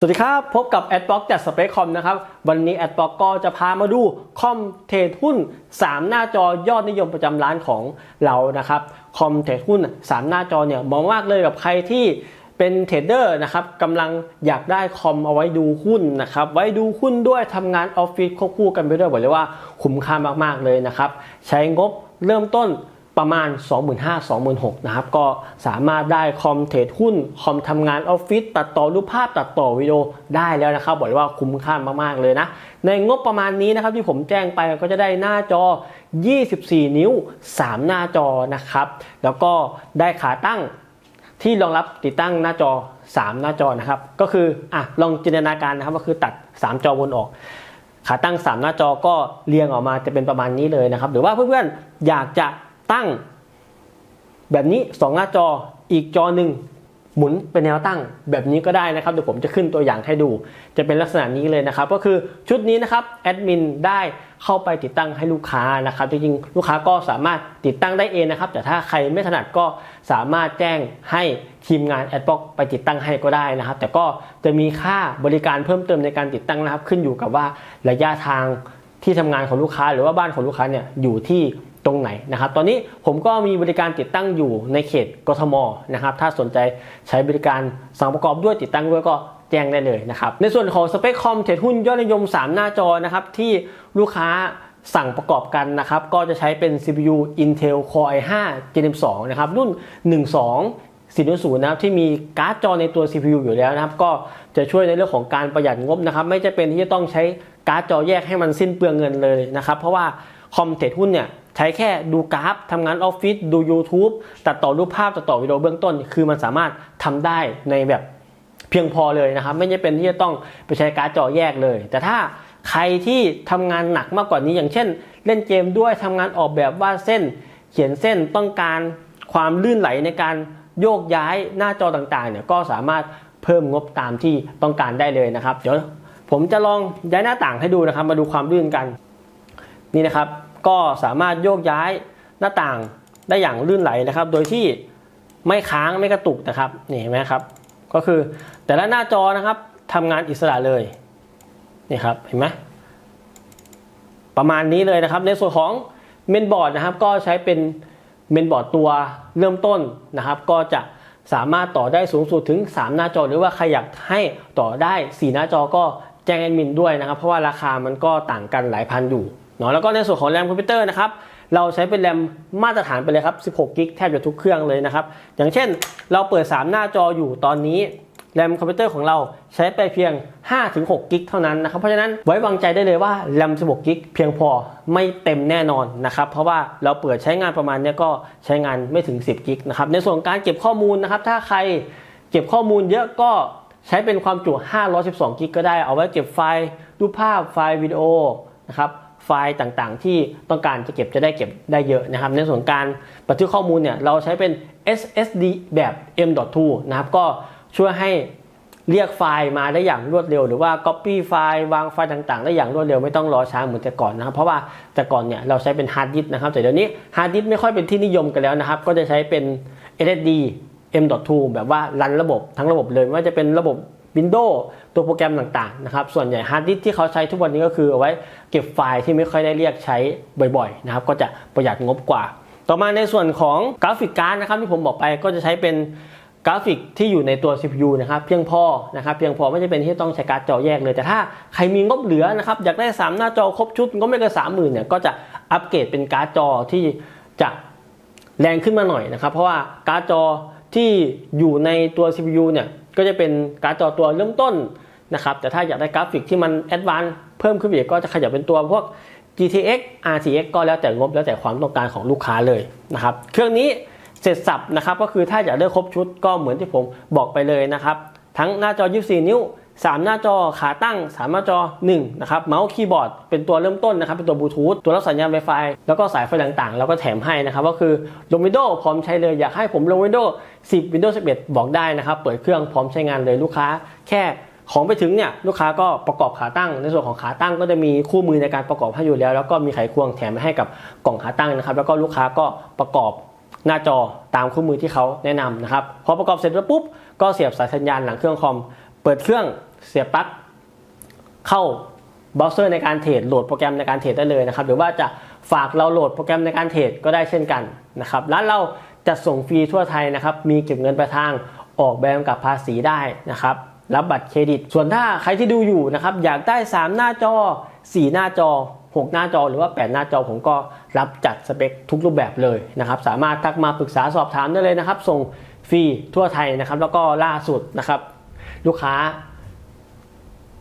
สวัสดีครับ พบกับ a d b l o c k จาก Space Com นะครับ วันนี้ a d b l o c k ก็จะพามาดูคอมเทรดหุ้น 3 หน้าจอยอดนิยมประจำร้านของเรานะครับคอมเทรดหุ้น 3 หน้าจอเนี่ยเหมองมากเลยกับใครที่เป็นเทรดเดอร์นะครับกำลังอยากได้คอมเอาไว้ดูหุ้นนะครับ ไว้ดูหุ้นด้วยทำงานออฟฟิศควบคู่กันไปด้วยบอกเลยว่าคุ้มค่ามากๆเลยนะครับ ใช้งบเริ่มต้น ประมาณ 25,000-26,000นะครับ ก็สามารถได้คอมเทรดหุ้น คอมทำงานออฟฟิศตัดต่อรูปภาพตัดต่อวิดีโอได้แล้วนะครับ บอกเลยว่าคุ้มค่ามาก ๆ เลยนะ ในงบประมาณนี้นะครับที่ผมแจ้งไปก็จะได้หน้าจอ 24 นิ้ว 3 หน้าจอนะครับ แล้วก็ได้ขาตั้งที่รองรับติดตั้งหน้าจอ 3 หน้าจอนะครับ ก็คืออะลองจินตนาการนะครับก็คือตัด 3 จอบนออกขาตั้ง 3 หน้าจอก็เรียงออกมาจะเป็นประมาณนี้เลยนะครับ หรือว่าเพื่อนๆอยากจะ ตั้ง แบบนี้ 2 หน้าจออีกจอหนึ่งหมุนเป็นแนวตั้งแบบนี้ก็ได้นะครับเดี๋ยวผมจะขึ้นตัวอย่างให้ดู จะเป็นลักษณะนี้เลยนะครับ ก็คือชุดนี้นะครับแอดมินได้เข้าไปติดตั้งให้ลูกค้านะครับจริงๆลูกค้าก็สามารถติดตั้งได้เองนะครับ แต่ถ้าใครไม่ถนัดก็สามารถแจ้งให้ทีมงานแอดบ็อกไปติดตั้งให้ก็ได้นะครับ แต่ก็จะมีค่าบริการเพิ่มเติมในการติดตั้งนะครับ ขึ้นอยู่กับว่าระยะทางที่ทำงานของลูกค้า หรือว่าบ้านของลูกค้าเนี่ยอยู่ที่ ตรงไหนนะครับ ตอนนี้ผมก็มีบริการติดตั้งอยู่ในเขตกทมนะครับ ถ้าสนใจใช้บริการสั่งประกอบด้วยติดตั้งด้วยก็แจ้งได้เลยนะครับ ในส่วนของสเปคคอมเทรดหุ้นยอดนิยม 3 หน้าจอนะครับที่ลูกค้าสั่งประกอบกันนะครับ ก็จะใช้เป็น CPU Intel Core i5 Gen 2นะครับ รุ่น 12 400นะครับที่มีการ์ดจอในตัว CPU อยู่แล้วนะครับ ก็จะช่วยในเรื่องของการประหยัดงบนะครับ ไม่จะเป็นที่จะต้องใช้การ์ดจอแยกให้มันสิ้นเปลืองเงินเลยนะครับ เพราะว่าคอมเทรดหุ้นเนี่ย ใช้แค่ดูกราฟทำงานออฟฟิศดู YouTube ตัดต่อรูปภาพตัดต่อวิดีโอเบื้องต้น คือมันสามารถทำได้ในแบบเพียงพอเลยนะครับ ไม่จะเป็นที่จะต้องไปใช้การ์ดจอแยกเลย แต่ถ้าใครที่ทำงานหนักมากกว่านี้อย่างเช่น เล่นเกมด้วยทำงานออกแบบวาดเส้น เขียนเส้นต้องการความลื่นไหลในการโยกย้ายหน้าจอต่างๆเนี่ยก็สามารถเพิ่มงบตามที่ต้องการได้เลยนะครับ เดี๋ยวผมจะลองย้ายหน้าต่างให้ดูนะครับ มาดูความลื่นกัน นี่นะครับ ก็สามารถโยกย้ายหน้าต่างได้อย่างลื่นไหลนะครับ โดยที่ไม่ค้างไม่กระตุกนะครับนี่เห็นไหมครับ ก็คือแต่ละหน้าจอนะครับทำงานอิสระเลยนี่ครับเห็นไหมประมาณนี้เลยนะครับ ในส่วนของเมนบอร์ดนะครับ ก็ใช้เป็นเมนบอร์ดตัวเริ่มต้นนะครับ ก็จะสามารถต่อได้สูงสุดถึง 3 หน้าจอ หรือว่าใครอยากให้ต่อได้ 4 หน้าจอก็แจ้งแอดมินด้วยนะครับ เพราะว่าราคามันก็ต่างกันหลายพันอยู่ เนาะแล้วก็ในส่วนของแรมคอมพิวเตอร์นะครับเราใช้เป็นแรมมาตรฐานไปเลยครับ 16 กิกแทบจะทุกเครื่องเลยนะครับ อย่างเช่นเราเปิด 3 หน้าจออยู่ตอนนี้แรมคอมพิวเตอร์ของเราใช้ไปเพียง 5-6 กิกเท่านั้นนะครับ เพราะฉะนั้นไว้วางใจได้เลยว่าแรม 16 กิกเพียงพอไม่เต็มแน่นอนนะครับ เพราะว่าเราเปิดใช้งานประมาณนี้ก็ใช้งานไม่ถึง 10 กิกนะครับ ในส่วนการเก็บข้อมูลนะครับ ถ้าใครเก็บข้อมูลเยอะก็ใช้เป็นความจุ 512 กิกก็ได้ เอาไว้เก็บไฟล์รูปภาพไฟล์วิดีโอนะครับ ไฟล์ต่างๆ ที่ต้องการจะเก็บจะได้เก็บได้เยอะนะครับ ในส่วนการบันทึกข้อมูลเนี่ยเราใช้เป็น SSD แบบ M.2 นะครับก็ช่วยให้เรียกไฟล์มาได้อย่างรวดเร็ว หรือว่า Copy ไฟล์วางไฟล์ต่างๆ ได้อย่างรวดเร็วไม่ต้องรอช้าเหมือนแต่ก่อนนะครับ เพราะว่าแต่ก่อนเนี่ยเราใช้เป็นฮาร์ดดิสก์นะครับแต่เดี๋ยวนี้ฮาร์ดดิสก์ไม่ค่อยเป็นที่นิยมกันแล้วนะครับ ก็จะใช้เป็น SSD M.2 แบบว่ารันระบบทั้งระบบเลยไม่ว่าจะเป็นระบบ Windows ตัวโปรแกรมต่างๆนะครับส่วนใหญ่ฮาร์ดดิสที่เขาใช้ทุกวันนี้ก็คือเอาไว้เก็บไฟล์ที่ไม่ค่อยได้เรียกใช้บ่อยๆนะครับก็จะประหยัดงบกว่า ต่อมาในส่วนของกราฟิกการ์ดนะครับที่ผมบอกไปก็จะใช้เป็นกราฟิกที่อยู่ในตัว CPU นะครับเพียงพอนะครับเพียงพอไม่จำเป็นที่ต้องใช้การ์ดจอแยกเลย แต่ถ้าใครมีงบเหลือนะครับอยากได้ 3 หน้าจอครบชุดก็ไม่เกินสามหมื่นเนี่ยก็จะอัปเกรดเป็นการ์ดจอที่จะแรงขึ้นมาหน่อยนะครับ เพราะว่าการ์ดจอที่อยู่ในตัว CPU เนี่ย ก็จะเป็นการ์ดจอตัวเริ่มต้นนะครับ แต่ถ้าอยากได้กราฟิกที่มันแอดวานซ์เพิ่มขึ้นอีกก็จะขยับเป็นตัวพวก GTX RTX ก็แล้วแต่งบแล้วแต่ความต้องการของลูกค้าเลยนะครับ เครื่องนี้เสร็จสับนะครับก็คือถ้าอยากได้ครบชุดก็เหมือนที่ผมบอกไปเลยนะครับ ทั้งหน้าจอ 24 นิ้ว 3 หน้าจอขาตั้ง 3 หน้าจอ1นะครับเมาส์คีย์บอร์ดเป็นตัวเริ่มต้นนะครับเป็นตัวบลูทูธตัวรับสัญญาณ Wi-Fi แล้วก็สายไฟต่างๆ แล้วก็แถมให้นะครับก็คือลง Windows พร้อมใช้เลยอยากให้ผมลง Windows 10 Windows 11 บอกได้นะครับ เปิดเครื่องพร้อมใช้งานเลยลูกค้า แค่ของไปถึงเนี่ยลูกค้าก็ประกอบขาตั้ง ในส่วนของขาตั้งก็จะมีคู่มือในการประกอบให้อยู่แล้ว แล้วก็มีไขควงแถมให้กับกล่องขาตั้งนะครับ แล้วก็ลูกค้าก็ประกอบหน้าจอตามคู่มือที่เขาแนะนำนะครับพอประกอบเสร็จแล้วปุ๊บก็เสียบสายสัญญาณหลังเครื่องคอม เปิดเครื่องเสียบปลั๊กเข้าเบราว์เซอร์ในการเทรดโหลดโปรแกรมในการเทรดได้เลยนะครับ หรือว่าจะฝากเราโหลดโปรแกรมในการเทรดก็ได้เช่นกันนะครับร้านเราจะส่งฟรีทั่วไทยนะครับ มีเก็บเงินปลายทางออกแบบกับภาษีได้นะครับ รับบัตรเครดิต ส่วนถ้าใครที่ดูอยู่นะครับ อยากได้ 3 หน้าจอ 4 หน้าจอ 6 หน้าจอหรือว่า 8 หน้าจอผมก็รับจัดสเปคทุกรูปแบบเลยนะครับ สามารถทักมาปรึกษาสอบถามได้เลยนะครับ ส่งฟรีทั่วไทยนะครับ แล้วก็ล่าสุดนะครับ ลูกค้า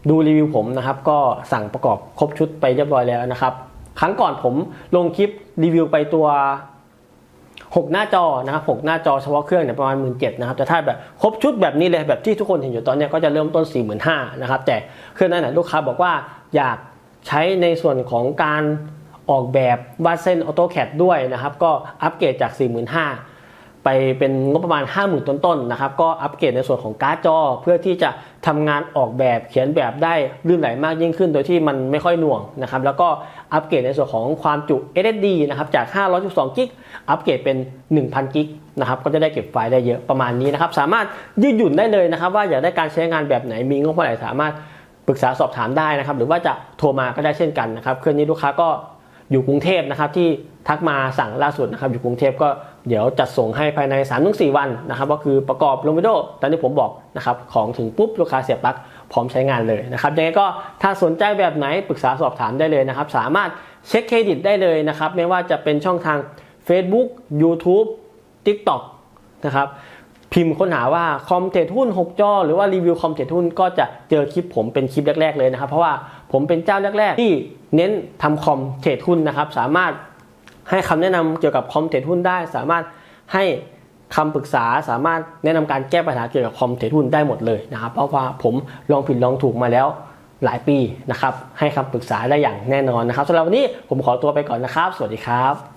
ดูรีวิวผมนะครับ ก็สั่งประกอบครบชุดไปเรียบร้อยแล้วนะครับ ครั้งก่อนผมลงคลิปรีวิวไปตัว 6 หน้าจอนะครับ6หน้าจอเฉพาะเครื่องเนี่ยประมาณ 1 7ื่นนะครับแต่ถ้าแบบครบชุดแบบนี้เลยแบบที่ทุกคนเห็นอยู่ตอนนี้ก็จะเริ่มต้น 4 5 0 0 0นะครับแต่เครื่องนั้นนะลูกค้าบอกว่าอยากใช้ในส่วนของการออกแบบวาดเส้น AutoCAD ด้วยนะครับ ก็อัปเกรดจาก 45,000 ไปเป็นงบประมาณ 50,000 ต้นๆนะครับก็อัปเกรดในส่วนของการ์ดจอ เพื่อที่จะทำงานออกแบบเขียนแบบได้ลื่นไหลมากยิ่งขึ้น โดยที่มันไม่ค่อยหน่วงนะครับแล้วก็อัปเกรดในส่วนของความจุ SSD นะครับจาก 512กิกอัปเกรดเป็น 1,000กิกนะครับก็จะได้เก็บไฟล์ได้เยอะประมาณนี้นะครับสามารถยืดหยุ่นได้เลยนะครับ ว่าอยากได้การใช้งานแบบไหนมีงบเท่าไหร่สามารถปรึกษาสอบถามได้นะครับหรือว่าจะโทรมาก็ได้เช่นกันนะครับเครื่องนี้ลูกค้าก็ อยู่กรุงเทพนะครับที่ทักมาสั่งล่าสุดนะครับอยู่กรุงเทพก็เดี๋ยวจัดส่งให้ภายใน3-4วันนะครับก็คือประกอบลงวิดีโอตามที่ผมบอกนะครับของถึงปุ๊บลูกค้าเสียบปลั๊กพร้อมใช้งานเลยนะครับยังไงก็ถ้าสนใจแบบไหนปรึกษาสอบถามได้เลยนะครับ สามารถเช็คเครดิตได้เลยนะครับ ไม่ว่าจะเป็นช่องทาง Facebook YouTube TikTok นะครับ พิมพ์ค้นหาว่าคอมเทรดหุ้น 6 จอ หรือว่ารีวิวคอมเทรดหุ้นก็จะเจอคลิปผมเป็นคลิปแรก ๆ เลยนะครับ เพราะว่าผมเป็นเจ้าแรก ๆ ที่เน้นทำคอมเทรดหุ้นนะครับ สามารถให้คำแนะนำเกี่ยวกับคอมเทรดหุ้นได้ สามารถให้คำปรึกษาสามารถแนะนำการแก้ปัญหาเกี่ยวกับคอมเทรดหุ้นได้หมดเลยนะครับ เพราะว่าผมลองผิดลองถูกมาแล้วหลายปีนะครับ ให้คำปรึกษาได้อย่างแน่นอนนะครับสำหรับวันนี้ผมขอตัวไปก่อนนะครับ สวัสดีครับ